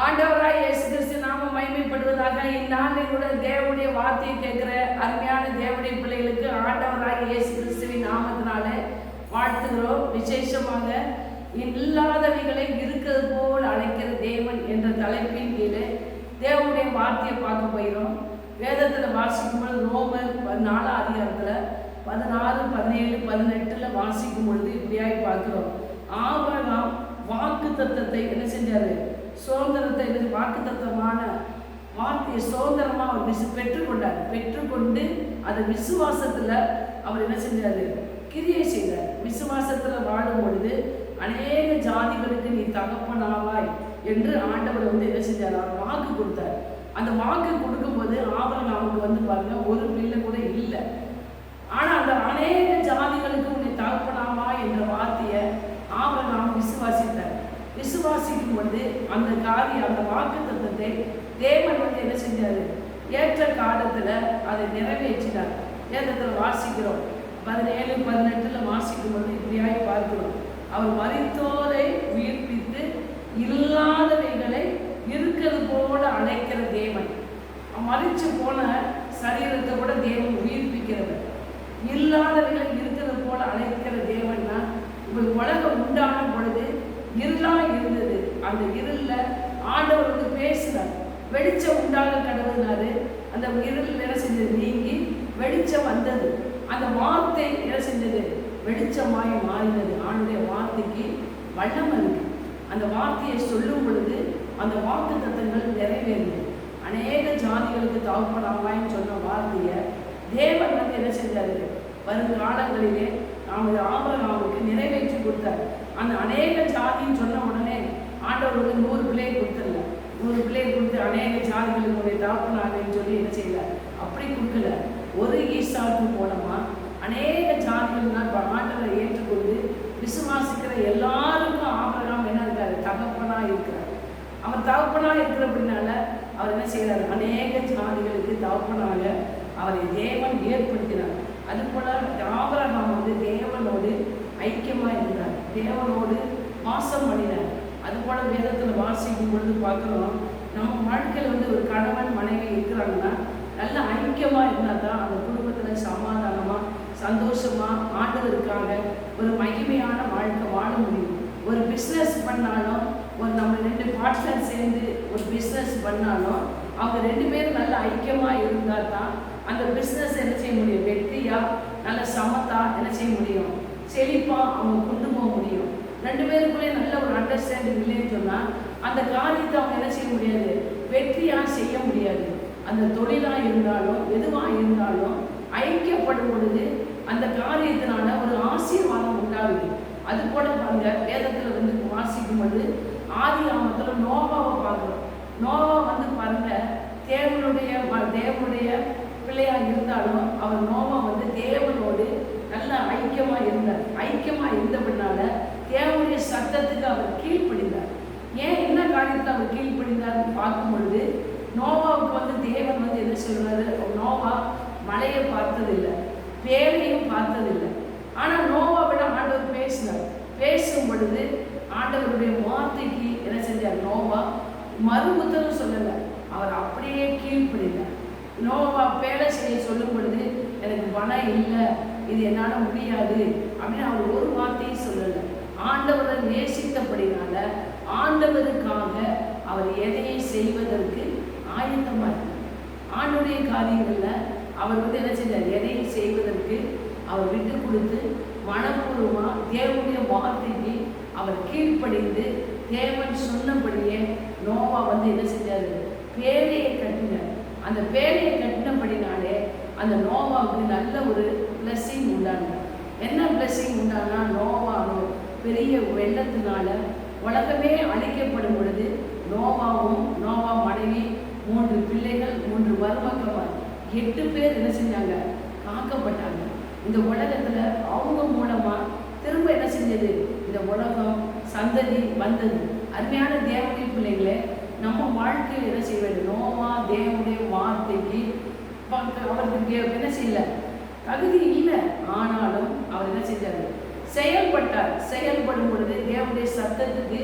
ஆண்டவராய் இயேசு கிறிஸ்து நாம மகிமைப்படுவதாக இந்நாளில் கூட தேவனுடைய வார்த்தையை கேட்கிற அருமையான தேவனுடைய பிள்ளைகளுக்கு ஆண்டவராய் இயேசு கிறிஸ்துவின் நாமத்தினால வாழ்த்துகிறோம். விசேஷமாக இல்லாதவைகளை இருக்கிறது போல் அழைக்கிற தேவன் என்ற தலைப்பின் கீழே தேவனுடைய வார்த்தையை பார்க்க போயிடும் வேதத்தில் வாசிக்கும்போது ரோமர் நாலாம் அதிகாரத்தில் பதினாறு பதினேழு பதினெட்டில் வாசிக்கும் பொழுது இப்படியாய் பார்க்கிறோம். ஆபரகாம் வாக்கு தத்தத்தை என்ன செஞ்சாரு? சுதந்திரத்தை வாக்கு தத்துவமான வார்த்தையை சுதந்திரமா அவர் விசு பெற்றுக்கொண்டார். பெற்றுக்கொண்டு அந்த விசுவாசத்துல அவர் என்ன செஞ்சாரு கிரியை செய்தார். விசுவாசத்துல வாழும் பொழுது அநேக ஜாதிகளுக்கு நீ தகப்பனாவாய் என்று ஆண்டவர் வந்து என்ன செஞ்சார் அவர் வாக்கு கொடுத்தார். அந்த வாக்கு கொடுக்கும்போது ஆபரகாமுக்கு வந்து பாருங்க ஒரு பிள்ளை கூட இல்லை. ஆனா அந்த அநேக ஜாதிகளுக்கு உன்னை தகப்பனாவா என்ற வார்த்தையை ஆபரகாம் விசுவாசிக்கும் பொழுது அந்த காரியம் அந்த வாக்கு தத்துவத்தை தேவன் வந்து என்ன செஞ்சாரு? ஏற்ற காலத்துல அதை நிறைவேற்றினார். வேதத்தில் வாசிக்கிறோம். பதினேழு பதினெட்டுல வாசிக்கும் பொழுது இப்படியாகி பார்க்கிறோம். அவர் மறித்தோரை உயிர்ப்பித்து இல்லாதவைகளை இருக்கிறது போல அழைக்கிற தேவன். மறிச்சு போன சரீரத்தை கூட தேவன் உயிர்ப்பிக்கிறவர் இல்லாதவைகள் இருக்கிறது போல அழைக்கிற தேவன்னா உங்கள் உலகம் உண்டான பொழுது இருளாக இருந்தது. அந்த இருளில் ஆண்டவர் வந்து பேசினார் வெளிச்சம் உண்டாக கடவுள்னாரு அந்த இருள் என்ன செஞ்சது? நீங்கி வெளிச்சம் வந்தது. அந்த வார்த்தை என்ன செஞ்சது? வெளிச்சமாய் மாறினது. ஆண்டுடைய வார்த்தைக்கு வல்லம் இருக்கு அந்த வார்த்தையை சொல்லும் பொழுது அந்த வாக்கு தத்தங்கள் நிறைவேறியது அநேக ஜாதிகளுக்கு தகப்பனாமான்னு சொன்ன வார்த்தையை தேவன் வந்து என்ன செஞ்சாரு? வரும் காலங்களிலே நமது ஆபரகாமுக்கு நிறைவேற்றி கொடுத்தார். அந்த அநேக ஜாதின்னு சொன்ன உடனே ஆண்டவர் வந்து நூறு பிள்ளையை கொடுத்துடல. நூறு பிள்ளையை கொடுத்து அநேக ஜாதிகளுடைய தாக்குனாங்கன்னு சொல்லி என்ன செய்யல? அப்படி கொடுக்கல. ஒரு ஈசாவுக்கு போனோமா அநேக ஜாதிகள் தான் ஆண்டவரை ஏற்றுக்கொண்டு விசுவாசிக்கிற எல்லாருக்கும் ஆபரகம் என்ன இருக்காரு? தகப்பனா இருக்கிறார். அவர் தகப்பனா அப்படின்னால அவர் என்ன செய்யறாரு அநேக ஜாதிகளுக்கு தகப்பனாக அவரை தேவன் ஏற்படுத்தினார். அது போல ஆபரகம் வந்து தேவனோடு ஐக்கியமா இருந்தார் தேவனோடு வாசம் பண்ணினார். அது போல வேதத்துல வாசிக்கும் பொழுது பார்க்குறோம் நம்ம வாழ்க்கையில் வந்து ஒரு கணவன் மனைவி இருக்கிறாங்கன்னா நல்ல ஐக்கியமா இருந்தா தான் அந்த குடும்பத்துல சமாதானமா சந்தோஷமா ஆண்டவருக்காக ஒரு மகிமையான வாழ்க்கை வாழ முடியும். ஒரு பிஸ்னஸ் பண்ணாலும் ஒரு நம்ம ரெண்டு பார்ட்னர் சேர்ந்து ஒரு பிஸ்னஸ் பண்ணாலும் அவங்க ரெண்டு பேரும் நல்ல ஐக்கியமாக இருந்தால் தான் அந்த பிஸ்னஸ் என்ன செய்ய முடியும்? வெற்றியாக நல்ல சமத்தா என்ன செய்ய முடியும்? செழிப்பாக அவங்க குடும்பம் ரெண்டு பேருக்குள்ளே நல்ல ஒரு அண்டர்ஸ்டாண்டிங் இல்லைன்னு சொன்னால் அந்த காரியத்தை அவங்க என்ன செய்ய முடியாது? வெற்றியாக செய்ய முடியாது. அந்த தொழிலாக இருந்தாலும் எதுவாக இருந்தாலும் ஐக்கியப்படும் பொழுது அந்த காரியத்தினால ஒரு ஆசீர்வாதம் உண்டாகுது. அது போல பாருங்க வேதத்தில் வந்து வாசிக்கும் பொழுது ஆதி ஆமத்தில் நோவாவை பார்க்குறோம். நோவா வந்து பாருங்க தேவனுடைய தேவனுடைய பிள்ளையாக இருந்தாலும் அவர் நோவா வந்து தேவனோடு நல்ல ஐக்கியமாக இருந்தார். ஐக்கியமா இருந்தபடினால தேவனுடைய சத்தத்துக்கு அவர் கீழ்ப்படிந்தார். ஏன் என்ன காரியத்தை அவர் கீழ்ப்படிந்தார்னு பார்க்கும் பொழுது நோவாவுக்கு வந்து தேவன் வந்து என்ன சொல்றாரு? நோவா மலையை பார்த்ததில்லை பேரையும் பார்த்ததில்லை. ஆனால் நோவாவிட ஆண்டவர் பேசினார். பேசும் பொழுது ஆண்டவருடைய வார்த்தைக்கு என்ன செஞ்சார்? நோவா மறுமுத்தரும் சொல்லலை. அவர் அப்படியே கீழ்ப்படிந்தார். நோவா வேலை செய்ய சொல்லும் பொழுது எனக்கு பணம் இல்லை. இது என்னால் முடியாது. அப்படின்னு அவர் ஒரு வார்த்தையும் ஆண்டவரை நேசித்தபடினால ஆண்டவருக்காக அவர் எதையை செய்வதற்கு ஆயத்தமாக இருந்தார். ஆண்டுடைய காரியங்களில் அவர் வந்து என்ன செஞ்சார் எதையும் செய்வதற்கு அவர் விட்டு கொடுத்து மனப்பூர்வமாக தேவனுடைய வார்த்தைக்கு அவர் கீழ்ப்படிந்து தேவன் சொன்னபடியே நோவா வந்து என்ன செஞ்சார்? பேரையை கட்டினார். அந்த பேரையை கட்டினபடினாலே அந்த நோவாவுக்கு நல்ல ஒரு பிளஸ்ஸிங் உண்டான என்ன பிளஸ்ஸிங் உண்டானா? நோவாவும் பெரிய வெள்ளத்தினால உலகமே அழிக்கப்படும் பொழுது நோவாவும் நோவா மனைவி மூன்று பிள்ளைகள் மூன்று மருமக்கள் எட்டு பேர் என்ன செஞ்சாங்க? காக்கப்பட்டாங்க. இந்த உலகத்துல அவங்க மூலமா திரும்ப என்ன செஞ்சது? இந்த உலகம் சந்ததி வந்தது. அருமையான தேவனுடைய பிள்ளைகளை நம்ம வாழ்க்கையில் என்ன செய்ய வேண்டும் நோவா தேவனுடைய வார்த்தைக்கு அவருக்கு என்ன செய்யல? தகுதி இல்லை. ஆனாலும் அவர் என்ன செஞ்சார்? செயல்பட்டார். செயல்படும் பொழுது தேவனுடைய சத்தத்துக்கு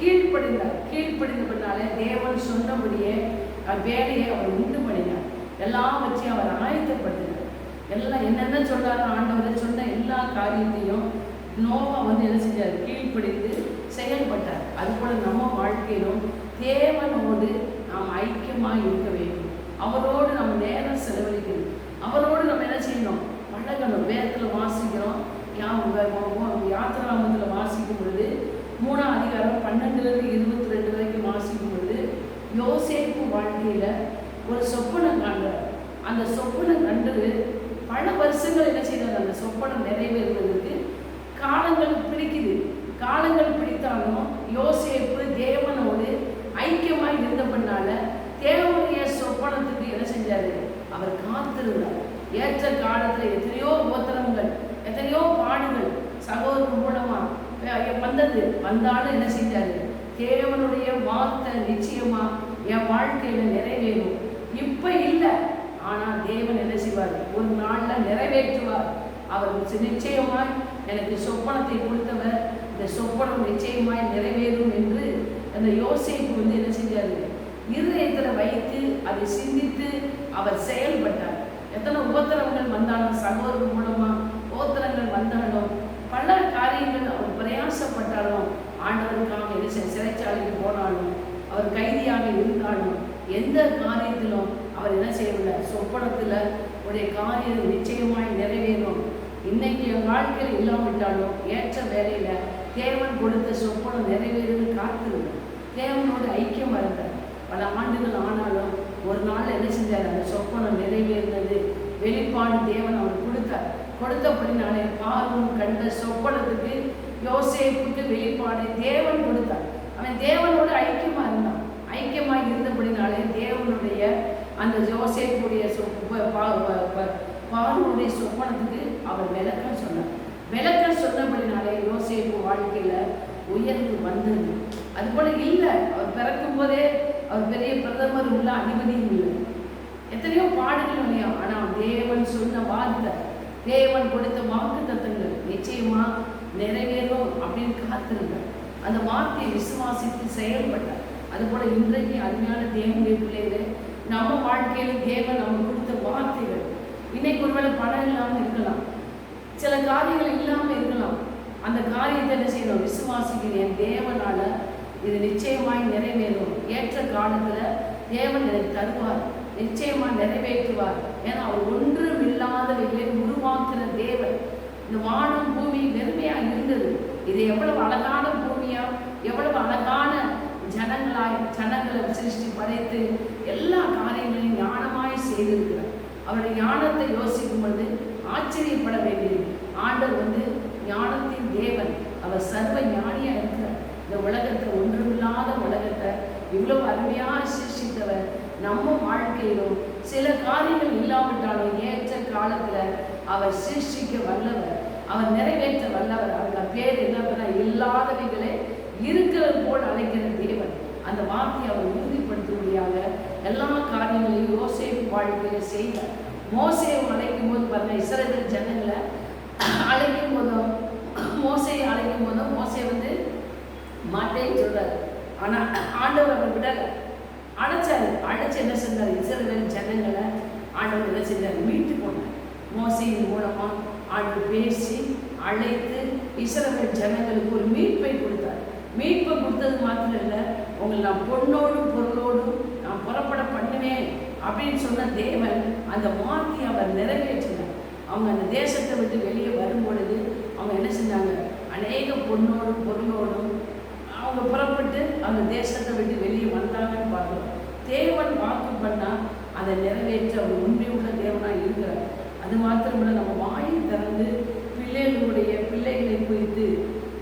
கீழ்ப்படிந்தார். கீழ்ப்படிந்தபடினாலே தேவன் சொன்னபடியே வேலையை அவர் உண்டு பண்ணினார். எல்லாவற்றையும் அவர் ஆயத்தப்படுத்தினார். எல்லாம் என்னென்ன சொல்றாரோ ஆண்டவர் சொன்ன எல்லா காரியத்தையும் நோவா வந்து என்ன செஞ்சார்? கீழ்ப்படிந்து செயல்பட்டார். அதுபோல நம்ம வாழ்க்கையிலும் தேவனோடு நாம் ஐக்கியமாக இருக்க வேண்டும். அவரோடு நம்ம நேரம் செலவழிக்கணும். அவரோடு நம்ம என்ன செய்யணும்? பழகணும். வேதத்தில் வாசிக்கிறோம். யாத்திராமத்தில் வாசிக்கும் பொழுது மூணாம் அதிகாரம் பன்னெண்டுலேருந்து இருபத்தி ரெண்டு வரைக்கும் வாசிக்கும் பொழுது யோசேப்பு வாழ்க்கையில் ஒரு சொப்பனம் காண்றார். அந்த சொப்பனம் கண்டது பல வருஷங்கள் என்ன செய்தது அந்த சொப்பனம் நிறைவேறுவதற்கு காலங்கள் பிடிக்குது. காலங்கள் பிடித்தாலும் யோசேப்பு தேவனோடு ஐக்கியமாய் இருந்தபடினால தேவனுடைய சொப்பனத்துக்கு என்ன செஞ்சாரு? அவர் காத்திருந்தார். ஏற்ற காலத்தில் எத்தனையோ கோத்திரங்கள் எத்தனையோ பாடுகள் சகோதரன் மூலமா வந்தது. வந்தாலும் என்ன செஞ்சாரு தேவனுடைய வார்த்தை நிச்சயமா என் வாழ்க்கையில நிறைவேறும். இப்ப இல்லை. ஆனா தேவன் என்ன செய்வார்? ஒரு நாள்ல நிறைவேற்றுவார். அவர் நிச்சயமாய் எனக்கு சொப்பனத்தை கொடுத்தவர். இந்த சொப்பனம் நிச்சயமாய் நிறைவேறும் என்று அந்த யோசனைக்கு வந்து என்ன செஞ்சாரு? இருதயத்துல வைத்து அதை சிந்தித்து அவர் செயல்பட்டார். எத்தனை உபத்திரவங்கள் வந்தாலும் சகோதரர் மூலமா ஸ்தோத்திரங்கள் வந்தாலும் பல காரியங்கள் அவர் பிரயாசப்பட்டாலும் ஆண்டவருக்காக என்ன சிறைச்சாலைக்கு போனாலும் அவர் கைதியாக இருந்தாலும் எந்த காரியத்திலும் அவர் என்ன செய்யவில்லை. சொப்பனத்துல உடைய காரியம் நிச்சயமாய் நிறைவேறும். இன்னைக்கு என் வாழ்க்கையில் இல்லாவிட்டாலும் ஏற்ற வேலையில தேவன் கொடுத்த சொப்பனம் நிறைவேறுன்னு காத்திருந்தார் தேவனோடு ஐக்கியம் இருந்தார் பல ஆண்டுகள் ஆனாலும் ஒரு நாள் என்ன செஞ்சார்? அந்த சொப்பனம் நிறைவேறினது. வெளிப்பாடு தேவன் அவர் கொடுத்தார். கொடுத்தபடினாலே பார்வன் கண்ட சொப்பனத்துக்கு யோசேப்புக்கு வெளிப்பாடு தேவன் கொடுத்தார். அவன் தேவனோட ஐக்கியமாக இருந்தான். ஐக்கியமாக இருந்தபடினாலே தேவனுடைய அந்த யோசேப்புடைய பார்வனுடைய சொப்பனத்துக்கு அவர் விளக்கம் சொன்னார். விளக்கம் சொன்னபடினாலே யோசேப்பு வாழ்க்கையில் உயர்ந்து வந்தது. அது போல இல்லை அவர் பிறக்கும் போதே அவர் பெரிய பிரதமர் உள்ள அதிபதியும் இல்லை. எத்தனையோ பாடுகள் இல்லையா? ஆனால் தேவன் சொன்ன வார்த்தை தேவன் கொடுத்த வாக்கு தத்தங்கள் நிச்சயமா நிறைவேறும் அப்படின்னு காத்திருந்தார். அந்த வார்த்தையை விசுவாசித்து செயல்பட்டார். அதுபோல இன்றைக்கு அருமையான தேவனுடைய பிள்ளைகளே நம்ம வாழ்க்கையில தேவன் நமக்கு கொடுத்த வார்த்தைகள் இன்னைக்கு ஒருவேளை பணம் இல்லாமல் இருக்கலாம் சில காரியங்கள் இல்லாமல் இருக்கலாம். அந்த காரியத்தை என்ன செய்யணும்? விசுவாசிக்கிறேன் தேவனால இது நிச்சயமாய் நிறைவேறும். ஏற்ற காலத்துல தேவன் எனக்கு தருவார். நிச்சயமா நிறைவேற்றுவார். ஏன்னா அவர் ஒன்றும் இல்லாதவைகளை உருவாக்குற தேவன். இந்த வானம் பூமி வெறுமையா இருந்தது. இது எவ்வளவு அழகான பூமியா? எவ்வளவு அழகான ஜனங்களாய் ஜனங்களை சிருஷ்டி படைத்து எல்லா காரியங்களையும் ஞானமாய் செய்திருக்கிறார். அவருடைய ஞானத்தை யோசிக்கும் பொழுது ஆச்சரியப்பட வேண்டியது. ஆண்டவர் வந்து ஞானத்தின் தேவன். அவர் சர்வ ஞானியா இருக்கிறார். இந்த உலகத்தை ஒன்றுமில்லாத உலகத்தை இவ்வளவு அருமையாக சிருஷ்டித்தவர். நம்ம வாழ்க்கையிலும் சில காரியங்கள் இல்லாவிட்டாலும் ஏற்ற காலத்துல அவர் சிருஷ்டிக்க வல்லவர் அவர் நிறைவேற்ற வல்லவர். அவங்க பேர் என்ன இல்லாதவைகளே இருக்கிறது போல் அழைக்கிற தேவன். அந்த வார்த்தையை அவர் உறுதிப்படுத்தும்படியாக எல்லா காரியங்களையும் யோசேப்பு வாழ்க்கையில செய்தார். மோசையை அழைக்கும் போது பாருங்க இஸ்ரவேல் ஜனங்களை அழைக்கும் போதும் மோசையை அழைக்கும் போதும் மோசை வந்து மாட்டேன்னு சொல்றாரு. ஆனா ஆண்டவர் அவர் அழைச்சாரு. அழைச்சு என்ன செஞ்சார் இசைவேல் ஜனங்களை ஆண்டவர் என்ன செஞ்சார் மீட்டு போனார் மோசையின் மூலமா ஆண்டவர் பேசி அழைத்து இசைவேல் ஜனங்களுக்கு ஒரு மீட்பை கொடுத்தார். மீட்பை கொடுத்தது மாத்திரம் இல்லை உங்களை நான் பொண்ணோடும் பொருளோடும் நான் புறப்பட பண்ணுவேன் அப்படின்னு சொன்ன தேவன் அந்த வார்த்தையை அவர் நிறைவேற்றினார். அவங்க அந்த தேசத்தை விட்டு வெளியே வரும் பொழுது அவங்க என்ன செஞ்சாங்க? அநேக பொண்ணோடும் பொருளோடும் அவங்க புறப்பட்டு அந்த தேசத்தை விட்டு வெளியே வந்தாங்கன்னு பார்க்குறோம் தேவன் வாக்கு பண்ணால் அதை நிறைவேற்ற அவர் உண்மையுள்ள தேவனாக இருக்கிறார். அது மாத்திரமில்ல நம்ம வாயை திறந்து பிள்ளைகளுடைய பிள்ளைகளை குறித்து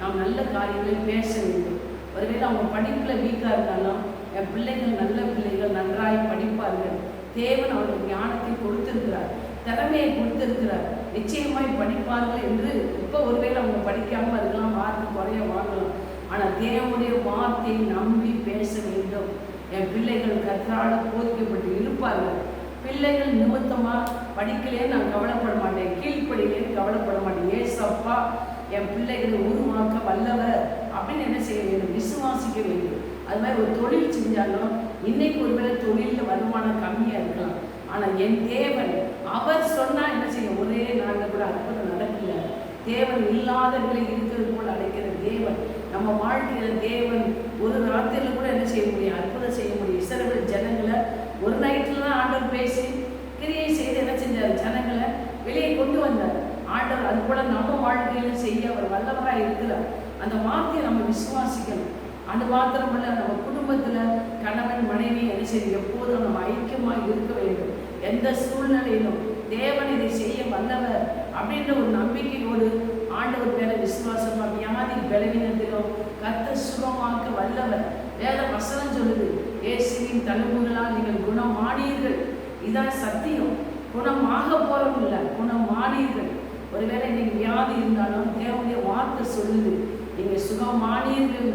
நாம் நல்ல காரியங்களை பேச வேண்டும். ஒருவேளை அவங்க படிப்பில் வீக்காக இருந்தாலும் என் பிள்ளைகள் நல்ல பிள்ளைகள் நன்றாய் படிப்பார்கள். தேவன் அவர்களுக்கு ஞானத்தை கொடுத்திருக்கிறார். திறமையை கொடுத்திருக்கிறார். நிச்சயமாய் படிப்பார்கள் என்று இப்போ ஒருவேளை அவங்க படிக்காமல் இருக்கலாம் மார்க் குறைய வாங்கலாம். ஆனால் தேவனுடைய வார்த்தையை நம்பி பேச வேண்டும். என் பிள்ளைகள் கற்றால் போதிக்கப்பட்டு இருப்பார்கள். பிள்ளைகள் நிமித்தமாக படிக்கலையே நான் கவலைப்பட மாட்டேன். கீழ்ப்படியிலேன்னு கவலைப்பட மாட்டேன். ஏசப்பா என் பிள்ளைகளை உருவாக்க வல்லவர் அப்படின்னு என்ன செய்ய வேண்டும்? விசுவாசிக்க வேண்டும். அது மாதிரி ஒரு தொழில் செஞ்சாலும் இன்னைக்கு ஒருவேளை தொழிலில் வருமானம் கம்மியாக இருக்கலாம். ஆனால் என் தேவன் அவர் சொன்னால் என்ன செய்யும்? ஒரே நாங்கள் கூட அற்புதம் நடக்கல. தேவன் இல்லாதவர்களை இருக்கிறது போல் அழைக்கிற தேவன் நம்ம வாழ்க்கையில் தேவன் ஒரு ராத்திரியில் கூட என்ன செய்ய முடியும்? அற்புதம் செய்ய முடியும். இஸ்ரவேல் ஜனங்களை ஒரு நைட்டில் தான் ஆண்டவர் பேசி கிரியை செய்து என்ன செஞ்சார்? ஜனங்களை வெளியே கொண்டு வந்தார். ஆண்டவர் அது போல நம்ம வாழ்க்கையிலும் செய்ய அவர் வல்லவராக இருக்கிறார். அந்த வார்த்தையை நம்ம விசுவாசிக்கணும். அது மாத்திரமல்ல நம்ம குடும்பத்தில் கணவன் மனைவி என்ன செய்யும் எப்போதும் நம்ம ஐக்கியமாக இருக்க வேண்டும். எந்த சூழ்நிலையிலும் தேவன் இதை செய்ய வல்லவர் அப்படின்ற ஒரு நம்பிக்கையோடு ஆண்டவர் மேல விசுவாசமா வியாதி பலவீனத்திலும் கத்த சுகமாக்க வல்லவர். வேத வசனம் சொல்லுது ஏசுவின் தழும்புகளால் நீங்கள் குணமானீர்கள். இதான் சத்தியம். குணமாக போறோம் இல்லை குணமானீர்கள். ஒருவேளை இன்னைக்கு வியாதி இருந்தாலும் தேவனுடைய வார்த்தை சொல்லுது நீங்க சுகமானீர்கள்.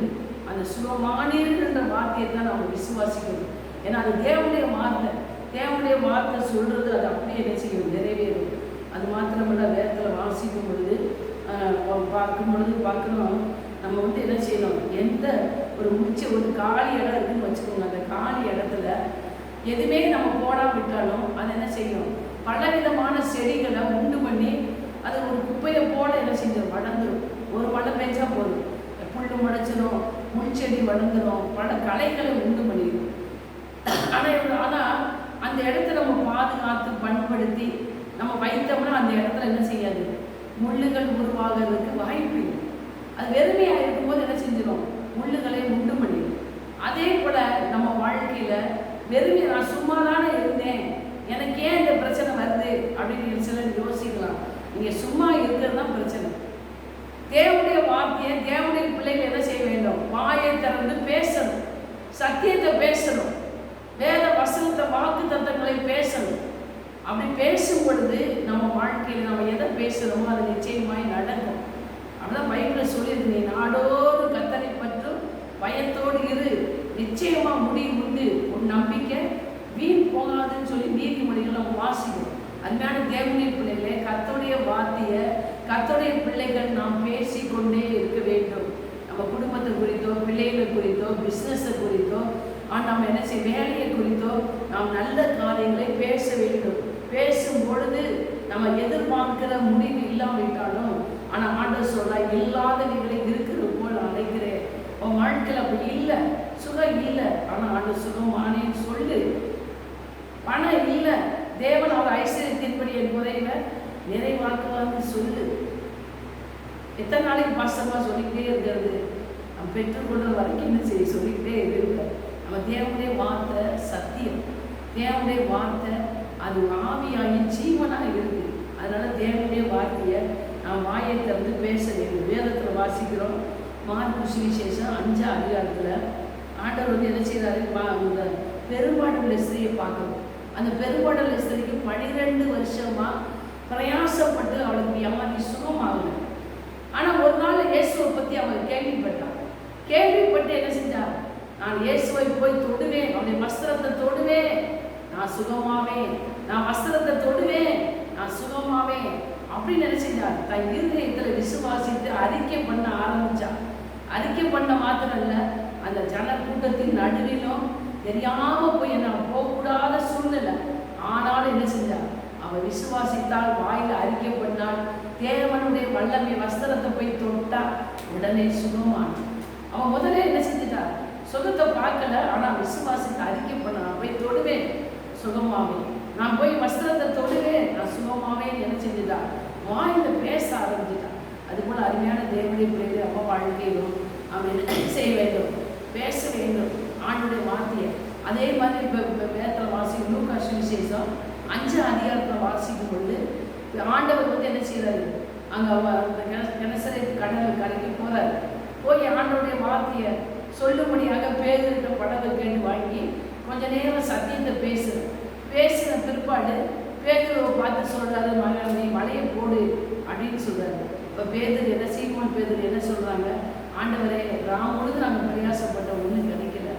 அந்த சுகமானீர்கள்ன்ற வார்த்தையை தான் நம்ம விசுவாசிக்கணும். ஏன்னா அது தேவனுடைய வார்த்தை. தேவனுடைய வார்த்தை சொல்றது அது அப்படியே என்ன செய்யும்? நிறைவேறும். அது மாத்திரமல்ல வேதத்தில் வாசிக்கும் பொழுது பார்க்கும் பொழுது பார்க்கணும். நம்ம வந்து என்ன செய்யணும்? எந்த ஒரு முடிச்ச ஒரு காலி இடம் இருக்குன்னு வச்சுக்கோங்க. அந்த காலி இடத்துல எதுவுமே நம்ம போடாம விட்டாலும் அதை என்ன செய்யும் பலவிதமான செடிகளை உண்டு பண்ணி அது ஒரு குப்பையை போல என்ன செஞ்சிடும்? வளர்ந்துடும் ஒரு மழை பெஞ்சா போதும். புல்லு முளைச்சிடும் முள்செடி வளர்ந்துடும் பல கலைகளை உண்டு பண்ணிடும். ஆனால் ஆனால் அந்த இடத்த நம்ம பாதுகாத்து பண்படுத்தி நம்ம வைத்தோம்னா அந்த இடத்துல என்ன செய்யாது? முள்ளுகள் உருவாகிறதுக்கு வாய்ப்பு இல்லை. அது வெறுமையாக இருக்கும்போது என்ன செஞ்சிடும் முள்ளுகளை உண்டு பண்ணிடும் அதே போல் நம்ம வாழ்க்கையில் வெறுமை நான் சும்மா தானே இருந்தேன். எனக்கு ஏன் இந்த பிரச்சனை வருது? அப்படின்னு சிலர் யோசிக்கலாம். நீங்கள் சும்மா இருக்கிறது தான் பிரச்சனை. தேவனுடைய வார்த்தையை தேவனுடைய பிள்ளைகள் என்ன செய்ய வேண்டும்? வாயை திறந்து பேசணும். சத்தியத்தை பேசணும். வேத வசனத்தை வாக்கு தத்தங்களை பேசணும். அப்படி பேசும் பொழுது நம்ம வாழ்க்கையில் நம்ம எதை பேசுகிறோமோ அது நிச்சயமாய் நடக்கும். அப்படிதான் பைபிளில் சொல்லியிருக்கு நீ நாடோடு கத்தனை பற்றும் பயத்தோடு இரு. நிச்சயமாக முடிவு உண்டு. உன் நம்பிக்கை வீண் போகாதுன்னு சொல்லி நீதிமொழிகள் நம்ம வாசிக்கிறோம் அருமையான தேவனுடைய பிள்ளைகளே கத்தோடைய வார்த்தையை கத்தோடைய பிள்ளைகள் நாம் பேசிக்கொண்டே இருக்க வேண்டும். நம்ம குடும்பத்தை குறித்தோ பிள்ளைகளை குறித்தோ பிஸ்னஸை குறித்தோ ஆனால் நம்ம என்ன செய்ய வேலையை குறித்தோ நாம் நல்ல காரியங்களை பேச வேண்டும். பேசும் பொழுது நம்ம எதிர்பார்க்கிற முடிவு இல்லாவிட்டாலும் ஆனால் ஆண்டவர் சொல்றா இல்லாதவைகளை இருக்கிறது போல் அழைக்கிறேன் உன் வாழ்க்கையில் அப்படி இல்லை சுகம் இல்லை. ஆனால் ஆண்டவர் சுகமானேன்னு சொல்லு. பணம் இல்லை. தேவன் அவர் ஐஸ்வர்யத்தின்படி என் முறையில நிறைவாக்குவான்னு சொல்லு. எத்தனை நாளைக்கு பாசமா சொல்லிக்கிட்டே இருக்கிறது? நம்ம பெற்றுக்கொள்ள வரைக்கும் என்ன செய்ய சொல்லிக்கிட்டே இருக்க நம்ம தேவனுடைய வார்த்தை சத்தியம். தேவனுடைய வார்த்தை அது ஆவியாகி ஜீவனாக இருக்கு. அதனால தேவனுடைய வார்த்தையை நாம் வாயை திறந்து பேச வேண்டும். வேதத்தில் வாசிக்கிறோம். மார்க்கு சுவிசேஷம் அஞ்சா அதிகாரத்தில் ஆண்டவர் வந்து என்ன செய்கிறாரு பா- அந்த பெரும்பாடுள்ள ஸ்திரியை பார்க்கணும். அந்த பெரும்பாடுள்ள ஸ்திரிக்கு பனிரெண்டு வருஷமாக பிரயாசப்பட்டு அவளுக்கு வியாதி சுகமாகல. ஆனால் ஒரு நாள் இயேசுவை பற்றி அவள் கேள்விப்பட்டான். கேள்விப்பட்டு என்ன செஞ்சா நான் இயேசுவை போய் தொடுவேன். அவனுடைய வஸ்திரத்தை தொடுவேன். நான் சுகமாவேன். நான் வஸ்திரத்தை தொடுவேன் நான் சுகமாவேன் அப்படின்னு நினைச்சிட்டா தன் இருதயத்துல விசுவாசித்து அறிக்கை பண்ண ஆரம்பிச்சா. அறிக்கை பண்ண மாத்திரம் இல்ல அந்த ஜன கூட்டத்தின் நடுவிலும் தெரியாம போய் நான் போகக்கூடாத சூழ்நிலை. ஆனாலும் என்ன செஞ்சா அவ விசுவாசித்தால் வாயில அறிக்கை பண்ணால் தேவனுடைய வல்லமை வஸ்திரத்தை போய் தொட்டா உடனே சுகமான அவன் முதல்ல என்ன செஞ்சுட்டா சுகத்தை பார்க்கல ஆனா விசுவாசித்து அறிக்கை பண்ண போய் தொடுவேன் சுகமாவேன். நான் போய் வஸ்திரத்தை தொடுவேன். நான் சுகமாவேன் என்ன செஞ்சுட்டா வாயில பேச ஆரம்பிச்சுட்டான். அது போல அருமையான தேவனுடைய பிள்ளைகள் அம்மா வாழ்க்கையிலும் அவன் செய்ய வேண்டும்? பேச வேண்டும். ஆண்டுடைய வார்த்தையை. அதே மாதிரி இப்போ இப்போ வேதத்தில் வாசிக்கும் லூக்கா சுவிசேஷம் அஞ்சு அதிகாரத்தில் வாசிக்கும் பொழுது ஆண்டவர் வந்து என்ன செய்கிறாரு அங்கே அந்த கிண- கிணசரேத்து கடல் கரைக்கு போகிறார் போய் ஆண்டோடைய வார்த்தையை சொல்லும்படியாக பேருகிட்ட படத்தை கேட்டு வாங்கி கொஞ்ச நேரம் சத்தியத்தை பேசுகிறேன் பேசின பிற்பாடு பேதுருவை பார்த்து சொல்கிறாரு மகன் நீ மலையை போடு அப்படின்னு சொல்கிறாரு இப்போ பேதர் என்ன சீமான் பேதர் என்ன சொல்கிறாங்க ஆண்டவரே ராம் முழுது நாங்கள் பிரயாசப்பட்ட ஒன்றும் கிடைக்கல.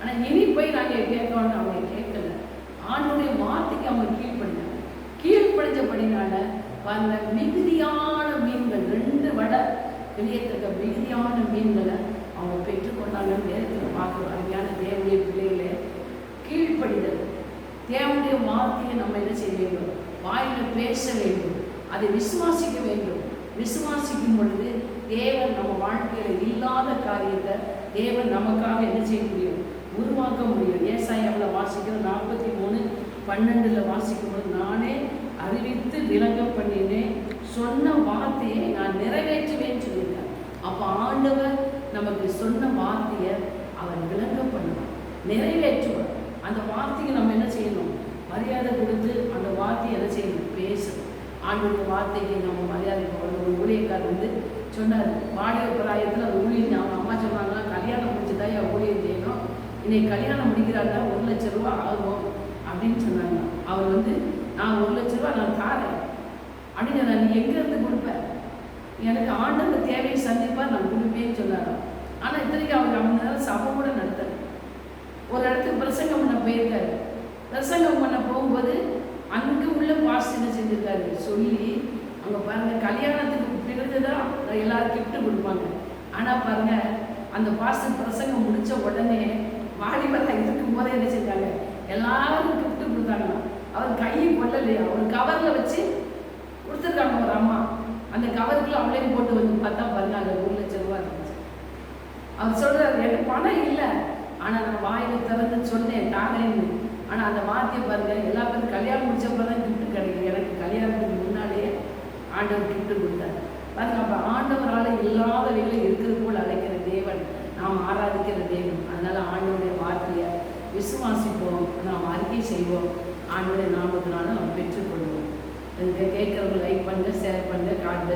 ஆனால் இனி போய் நாங்கள் கேட்கணும்னு அவங்க கேட்கல. ஆண்டுடைய வார்த்தைக்கு அவங்க கீழ்ப்படினாங்க. கீழ்ப்படிஞ்சபடினால வந்த மிகுதியான மீன்கள் ரெண்டு வடை வெளியத்தக்க மிகுதியான மீன்களை அவங்க பெற்றுக்கொண்டாங்கன்னு நேரத்தில் பார்க்குறோம். அருமையான தேவையை பிள்ளைகளே கீழ்ப்படிதல். தேவனுடைய வார்த்தையை நம்ம என்ன செய்ய வேண்டும்? வாயில பேச வேண்டும். அதை விசுவாசிக்க வேண்டும். விசுவாசிக்கும் பொழுது தேவன் நம்ம வாழ்க்கையில இல்லாத காரியத்தை தேவன் நமக்காக என்ன செய்ய முடியும்? உருவாக்க முடியும். ஏசாயாவில் வாசிக்கிற நாற்பத்தி மூணு பன்னெண்டில் வாசிக்கும் போது நானே அறிவித்து விளங்க பண்ணினேன். சொன்ன வார்த்தையை நான் நிறைவேற்றுவேன் சொல்லியிருக்கேன் அப்போ ஆண்டவர் நமக்கு சொன்ன வார்த்தையை அவர் விளங்க பண்ணுவார். நிறைவேற்றுவார். அந்த வார்த்தையை நம்ம என்ன செய்யணும்? மரியாதை கொடுத்து அந்த வார்த்தையை என்ன செய்யணும்? பேசணும். ஆண்டுடைய வார்த்தைக்கு நம்ம மரியாதை கொடுக்கணும். ஒரு ஊழியக்கார் வந்து சொன்னார் வாடிய பிராயத்தில் அது ஊழியர் அவங்க அம்மா சொன்னாங்கன்னா கல்யாணம் முடிச்சுதான் என் ஊழியர் செய்யணும் இன்னைக்கு கல்யாணம் முடிக்கிறாங்க ஒரு லட்ச ரூபா ஆகும் அப்படின்னு சொன்னாங்க. அவர் வந்து நான் ஒரு லட்ச ரூபா நான் தாரேன். அப்படின்னு நான் நீ எங்கேருந்து கொடுப்பேன் எனக்கு ஆண்டவர் தேவையை சந்திப்பாக நான் கொடுப்பேன்னு சொன்னாராம். ஆனால் இத்தனைக்கு அவர் அவங்க நேரம் சபை கூட நடத்தல. ஒரு இடத்துக்கு பிரசங்கம் பண்ண போயிருக்காரு. பிரசங்கம் பண்ண போகும்போது அங்கே உள்ள பாஸ்ட் என்ன செஞ்சிருக்காரு? சொல்லி அங்கே பாருங்க கல்யாணத்துக்கு பிறகு தான் எல்லாரும் கிஃப்ட்டு கொடுப்பாங்க. ஆனால் பாருங்க அந்த பாஸ்ட் பிரசங்கம் முடித்த உடனே வாலிபராக இருக்கும் போதே என்ன செஞ்சாங்க? எல்லாரும் கிஃப்ட்டு கொடுத்தாங்க அவர் கையை கொள்ளலையா ஒரு கவரில் வச்சு கொடுத்துருக்காங்க ஒரு அம்மா. அந்த கவருக்குள்ள அவளையும் போட்டு வந்து பார்த்தா பாருங்க அந்த ஒரு லட்சம் ரூபா இருந்துச்சு. அவர் சொல்கிறார் எனக்கு பணம் இல்லை. ஆனால் நான் வாயில் திறந்து சொன்னேன் தானேன்னு ஆனால் அந்த வார்த்தையை பாருங்க எல்லா பேரும் கல்யாணம் முடிச்சப்போ தான் கிஃப்ட் கிடைக்கும் எனக்கு கல்யாணத்துக்கு முன்னாலேயே ஆண்டவர் கிஃப்ட் கொடுத்தார். பாருங்க அப்போ ஆண்டவரால் இல்லாதவைகளை இருக்கிறது போல் அழைக்கிற தேவன் நாம் ஆராதிக்கிற தேவன். அதனால் ஆண்டவருடைய வார்த்தையை விசுவாசிப்போம் நாம் அறிக்கை செய்வோம். ஆண்டோடைய நாமத்தினாலும் நாம் பெற்றுக்கொள்வோம். இதை கேட்குறவங்க லைக் பண்ணுங்க ஷேர் பண்ணுங்க காட்டு